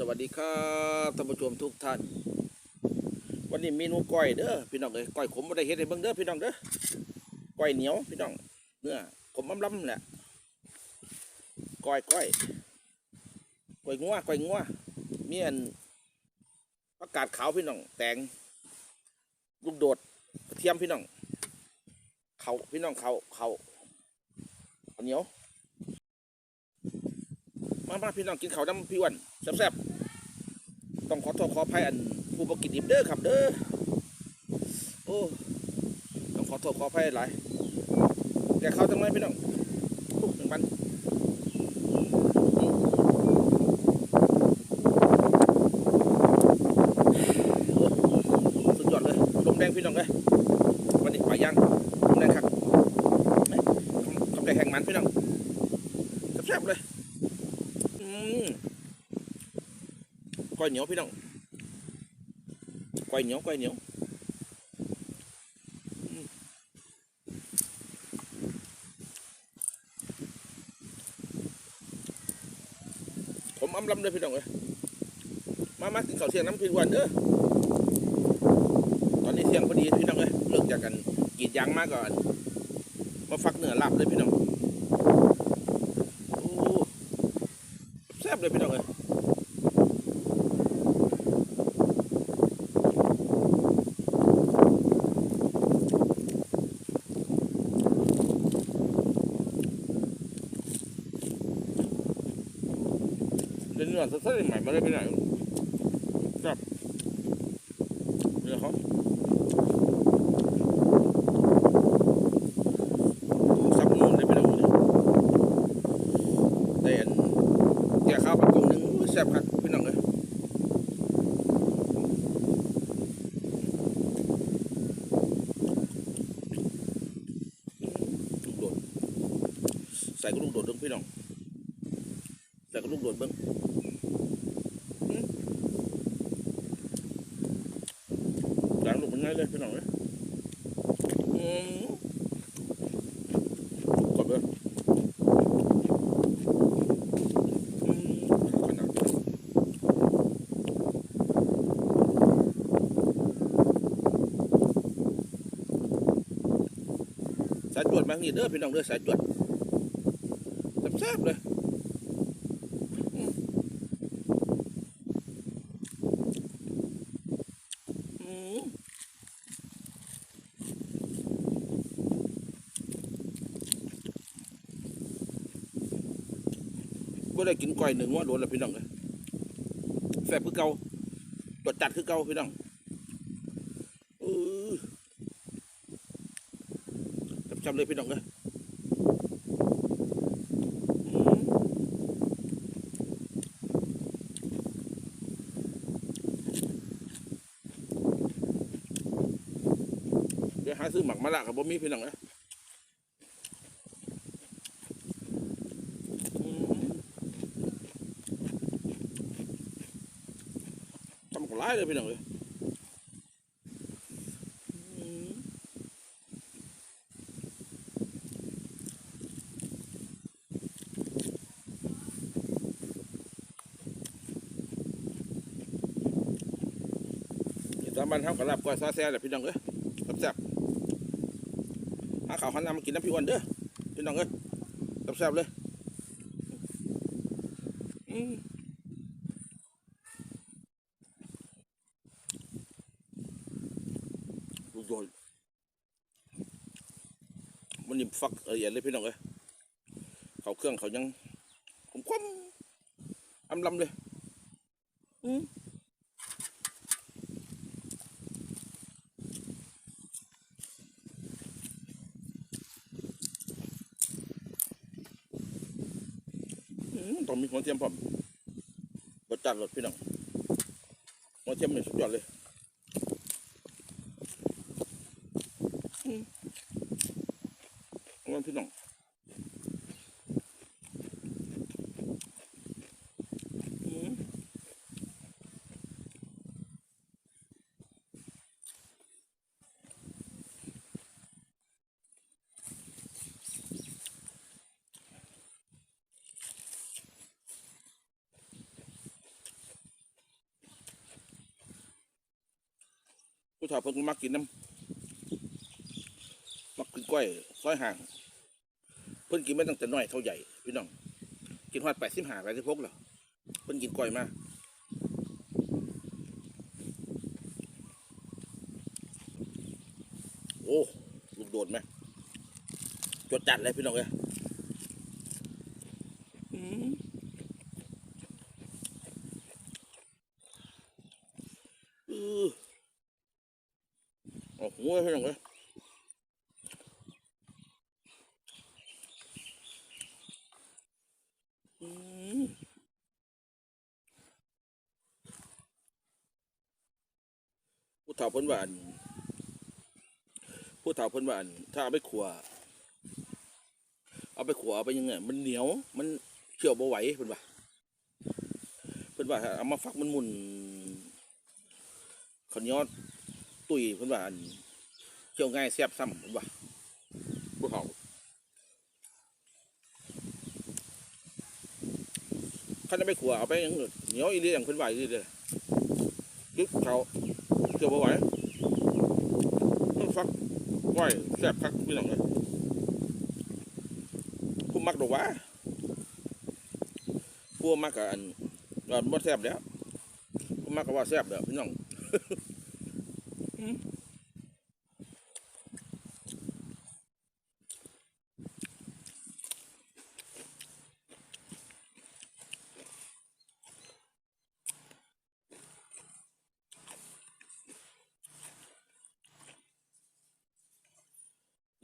สวัสดีครับท่านผู้ชมทุกท่าน วันนี้เมนูก้อยเด้อพี่น้องเอ้ยก้อยขมบ่ได้เฮ็ดให้เบิ่งเด้อพี่น้องเด้อก้อยเหนียวพี่น้องเนื้อขมล้ำแหละก้อยก้อยก้อยงัวก้อยงัวเมีอันผักกาดขาวพี่น้องแตงลูกโดดกระเทียมพี่น้องเขาพี่น้องเขาเขาข้าเหนียว มามาพี่น้องกินข้าวน้ำพี่วันแซ่บๆต้องขอโทษขออภัยอันผู้บกินดิบเด้อครับเด้อโอ้ต้องขอโทษขออภัยหลายแกเขาวจังเลยพี่น้องโอ้หนึ่งพันโอ้สุดยอดเลยลมแดงพี่น้องเลยวันนี้ปลาย่างลมแดงครับเอ้ยคำแดงแห่งมันพี่น้องแซ่บๆเลย ก้อยเหนียวพี่น้องก้อยเหนียวก้อยเหนียวอืมผมอำลำเลยพี่น้องเลยมามากินข้าวเที่ยงน้ำพี่วันเด้อตอนนี้เที่ยงพอดีพี่น้องเลยเลิกจากกันกีดยางมากก่อนมาฟักเนื้อลาบเลยพี่น้องโอ้ แซ่ บเลยพี่น้องเลยเดี๋ยวนี้มันสดๆใหม่มาได้ไปไหนครับเดี๋ยวเขาซับนุ่มเลยพี่น้องเลยแต่อัน แกะข้าวผัดกงหนึ่งแซ่บครับพี่น้องเลยลูกโดดใส่กระลูกโดดเบิ้งพี่น้องใส่กระลูกโดดเบิ้งล้างลูกมันง่ายเลยพี่น้องเลยอืมกดเลย อืมขนาดนั้นสายจ วดมากนี่เด้อพี่น้องเด้อสายจวดแซ่บเลยอืมอืมบ่ได้กินก้อยหนึ่งว่าโดนแล้วพี่น้องเลยแซ่บคือเกาตรวจจัดคือเกาพี่น้องเออ จำเลยพี่น้องเลยเดี๋ยวหาซื้อหมักมะละกับบ่มีพี่น้องเลยทำกับร้ายเลยพี่น้องเลยอืมอีสาน บ้านเฮากับลาบก้อยซอสแซ่แหละพี่น้องเอ้ยแซ่บๆหาข้าวหันน้ำมากินน้ำพี่อ้วนเด้อพี่น้องเอ้ยแซ่บๆเลยอืมลูกโดนมันนี่ฟักละเอียดเลยพี่น้องเอ้ยเขาเครื่องเขายังคมคมอำลำเลย อืม ต้องมีหัวเทียมพร้อมรสจัดรสพี่น้องหัวเทียมนี่สุดยอดเลยงั้นพี่น้อง ผู้เฒ่าเพิ่นมักกินน้ำมักกินกล้วยซอยห่าง เพิ่นกินไมาตั้งแต่น้อยเท่าใหญ่พี่น้อง กินฮอดแปดสิบห้าแปดสิบหกแล้วเพิ่นกินกล้วยมาโอ้ลูกโดดไหมจดจัดเลยพี่น้องเอ้ยอืมอือ โอ้โหพี่น้องเอ้ยอืมผู้เฒ่าพิ่นว่านผู้เฒ่าพิ่นว่านถ้าเอาไปขัวเอาไปขัวเอาไปยังไงมันเหนียว มันเคี่ยวบ่ไหวเพิ่นว่าเพิ่นว่าเอามาฟักมันหมุนข้าวเหนียว ตุยเพิ่นว่าอันเคี่ยวง่ายแซ่บซ้ำเพิ่นว่าผู้เฒ่าคันเอาไปขัวเอาไปยังเหนียวอีเลี่ยงเพิ่นว่าอีเลียเลยยึดเขาเคี่ยวบ่ไหวต้องฟักก้อยแซ่บคักพี่น้องเลยผู้มักดอกว่าผู้มักกับอันก็บ่แซ่บแล้วผู้มักก็ว่าแซ่บแล้วพี่น้อง อ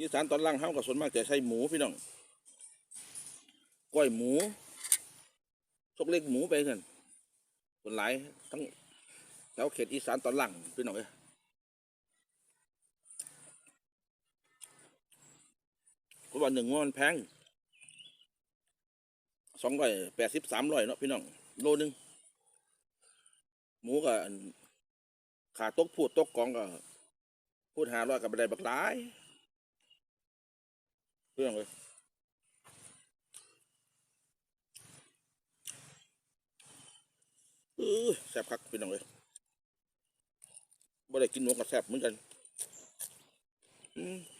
ีสานตอนล่างเฮาก็ส่วนมากจะใช้หมูพี่น้องก้อยหมูซกเล็กหมูไปกันส่วนหลายทั้งแถวเขตอีสานตอนล่างพี่น้องเอ้ ยเพราะว่าหนึ่งมันแพงสองร้อยแปดสิบสามร้อยเนาะพี่น้องโลหนึงหมูกับขาตกพูดตกกองก็พูดหาร้อยกับบันไดบักหลายเรื่องเลยเออแซ่บคักพี่น้องเลยบ่ได้กินหนูกับแซ่บเหมือนกัน อืม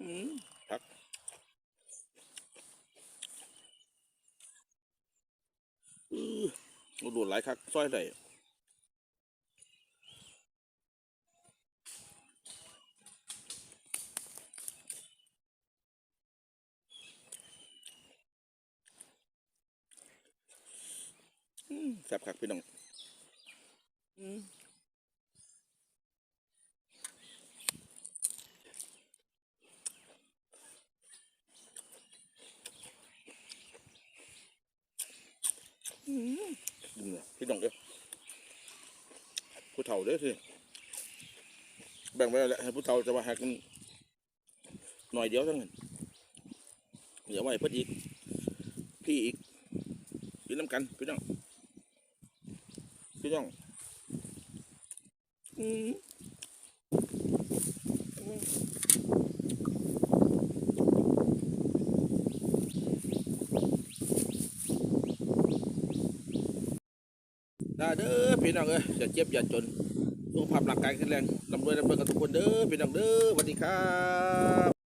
อืมคักออโอ้โดดหลายคักซอยได้แซ่บคักพี่น้อง อืมอืมอืมพี่ น้องเอ้ยผู้เฒ่าเด้อสิแบ่งไปแล้วแหละให้ผู้เฒ่าจะมาหักกันหน่อยเดียวเท่านั้นเหลือไว้เพิ่นอีกพี่อีกกินน้ำกันพี่น้องพี่น้องอืมอืม ได้เด้อพี่น้องเอ้ยอย่าเจ็บอย่าจนสุขภาพร่างกายแข็งแรงลำรวยร่ำรวยกันทุกคนเด้อพี่น้องเด้อสวัสดีครับ